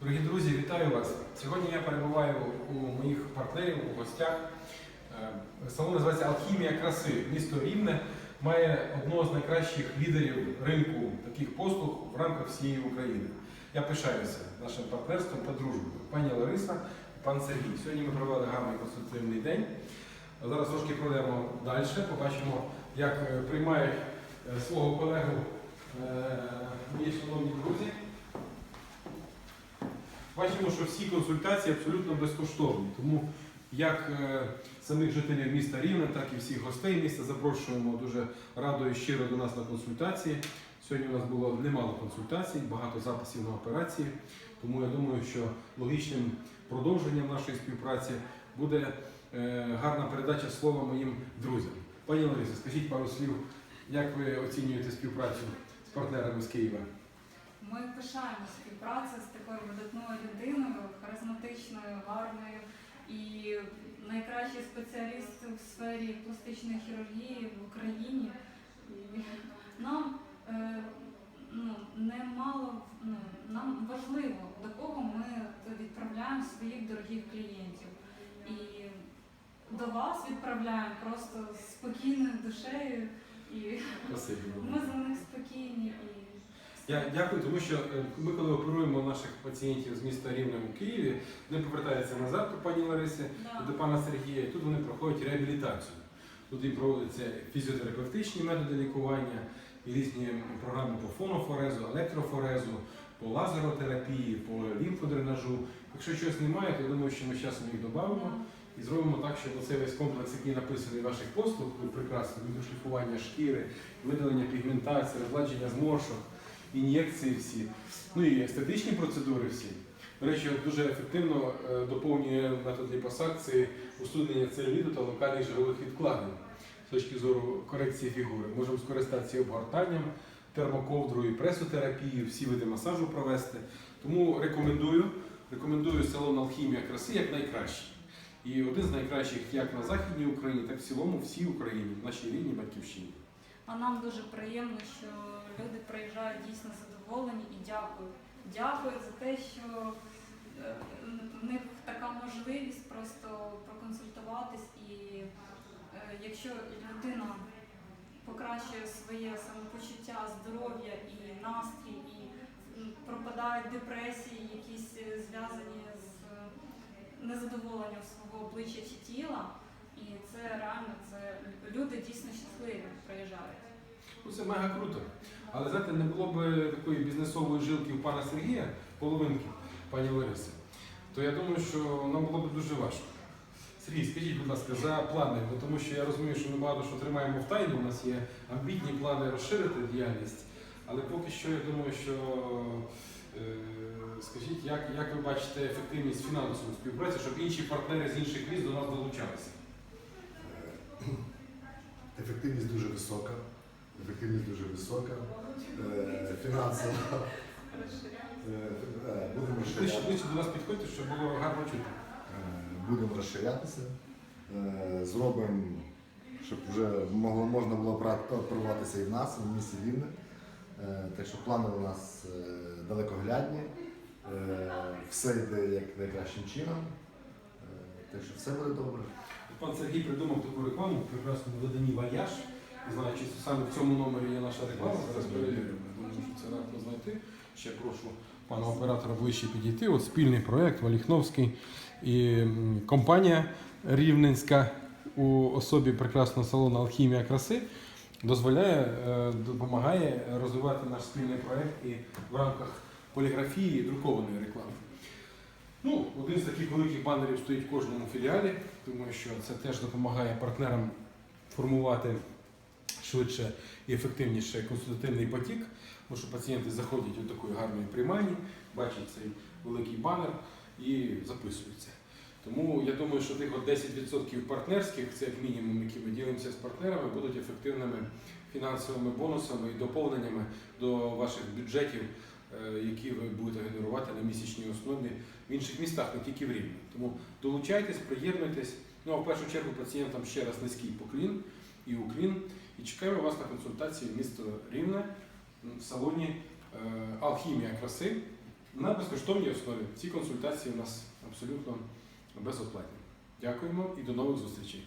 Дорогі друзі, вітаю вас! Сьогодні я перебуваю у моїх партнерів у гостях. Е, Салон називається Алхімія краси. Місто Рівне має одного з найкращих лідерів ринку таких послуг в рамках всієї України. Я пишаюся нашим партнерством та дружбою. Пані Лариса пан Сергій. Сьогодні ми провели гарний конструктивний день. Зараз трошки пройдемо далі, побачимо, як е, приймають е, свого колегу мої шановні друзі. Бачимо, що всі консультації абсолютно безкоштовні. Тому як е, самих жителів міста Рівне, так і всіх гостей міста запрошуємо дуже радо і щиро до нас на консультації. Сьогодні у нас було немало консультацій, багато записів на операції. Тому я думаю, що логічним продовженням нашої співпраці буде е, гарна передача слова моїм друзям. Пані Ларисо, скажіть пару слів, як ви оцінюєте співпрацю з партнерами з Києва? Ми пишаємо співпрацю з такою видатною людиною, харизматичною, гарною і найкращий спеціаліст у сфері пластичної хірургії в Україні. І нам е, ну, немало, ну, нам важливо, до кого ми відправляємо своїх дорогих клієнтів. І до вас відправляємо просто спокійною душею, і Спасибі. ми за них спокійні. Я дякую, тому що е, ми, коли оперуємо наших пацієнтів з міста Рівне у Києві, вони повертаються назад до пані Лариси Да. і до пана Сергія. І тут вони проходять реабілітацію. Тут і проводяться фізіотерапевтичні методи лікування, і різні програми по фонофорезу, електрофорезу, по лазеротерапії, по лімфодренажу. Якщо щось немає, то я думаю, що ми з часом їх додамо. І зробимо так, щоб оцей весь комплекс, який написаний ваших послуг, прекрасно, шліфування шкіри, видалення пігментації, розладження зморшок, ін'єкції всі, ну і естетичні процедури всі. До речі, дуже ефективно е, доповнює метод ліпосакції усунення целюліту та локальних жирових відкладень з точки зору корекції фігури. Можемо скористатися обгортанням, термоковдрою, пресотерапією, всі види масажу провести. Тому рекомендую, рекомендую салон Алхімія краси як найкращий. І один з найкращих як на Західній Україні, так і в цілому всій Україні, в нашій рідній батьківщині. А нам дуже приємно, що люди приїжджають дійсно задоволені і дякую. Дякую за те, що е, в них така можливість просто проконсультуватись і е, якщо людина покращує своє самопочуття, здоров'я і настрій, і пропадають депресії, якісь е, зв'язані з незадоволенням свого обличчя чи тіла. І це реально це люди дійсно щасливі приїжджають. Ну, це мега круто. Але знаєте, не було б такої бізнесової жилки у пана Сергія, половинки, пані Лариси, то я думаю, що нам було б дуже важко. Сергій, скажіть, будь ласка, за плани, бо тому що я розумію, що ми багато що тримаємо в тайні, у нас є амбітні плани розширити діяльність, але поки що я думаю, що е, скажіть, як, як ви бачите ефективність фінансової співпраці, щоб інші партнери з інших міст до нас долучалися? Ефективність дуже висока. Ефективність дуже висока. Е, Фінансово. Е, е, Будемо Ближче, розширяти. ближче до нас підходьте, щоб було гарно чути. Е, Будемо розширятися. Е, Зробимо, щоб вже могло, можна було брати- оперуватися і в нас, і в місті Рівне. Е, Так що плани у нас е, далекоглядні. Е, Все йде як найкращим чином. Е, Так що все буде добре. Пан Сергій придумав таку рекламу в прекрасному виданні Вальяж. Не знаю, чи саме в цьому номері є наша реклама. Зараз перевіримо. Думаю, що це варто знайти. Ще прошу пана оператора ближче підійти. От спільний проєкт Валіхновський і компанія Рівненська у особі прекрасного салону Алхімія краси дозволяє, е, допомагає розвивати наш спільний проєкт і в рамках поліграфії і друкованої реклами. Ну, один з таких великих банерів стоїть в кожному філіалі. Думаю, що це теж допомагає партнерам формувати швидше і ефективніше консультативний потік, тому що пацієнти заходять у такої гарної приймальні, бачать цей великий банер і записуються. Тому я думаю, що тих от 10% партнерських, це як мінімум, які ми ділимося з партнерами, будуть ефективними фінансовими бонусами і доповненнями до ваших бюджетів, які ви будете генерувати на місячній основі в інших містах, не тільки в Рівні. Тому долучайтесь, приєднуйтесь. Ну а в першу чергу пацієнтам ще раз низький поклін і уклін. І чекаємо вас на консультації в місто Рівне в салоні е, Алхімія краси. на безкоштовній основі. Ці консультації у нас абсолютно безоплатні. Дякуємо і до нових зустрічей.